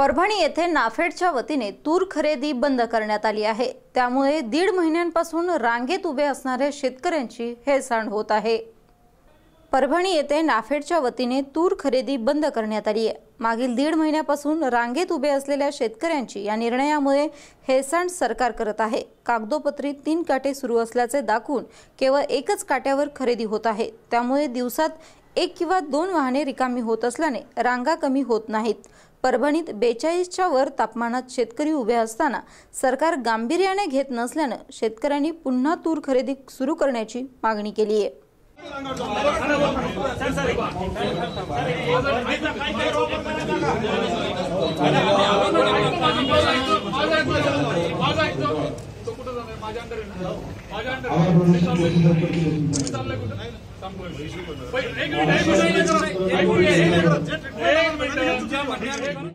परभणी येथे नाफेडच्या वतीने तूर खरेदी बंद करण्यात आली आहे. त्यामुळे दीड महिन्यांपासून रांगेत उभे असणाऱ्या शेतकऱ्यांची हेळसांड होत आहे. परभणी येथे नाफेडच्या वतीने तूर खरेदी बंद करण्यात आली आहे. मागील दीड महिन्यापासून रांगेत उभे असलेल्या शेतकऱ्यांची या निर्णयामुळे हेळसांड सरकार करत आहे. कागदोपत्री तीन काटे सुरू असल्याचे दाखवून केवळ एकच काट्यावर खरेदी होत आहे. त्यामुळे दिवसात एक किंवा दोन वाहने रिकामी होत असल्याने रांगा कमी होत नाहीत. परभणीत बेचाळीसच्या वर तापमानात शेतकरी उभे असताना सरकार गांभीर्याने घेत नसल्यानं शेतकऱ्यांनी पुन्हा तूर खरेदी सुरू करण्याची मागणी केली आहे. तो कुठं जाणार माझ्या अंडर माझ्या अंडर चाललंय कुठं एक मिनिट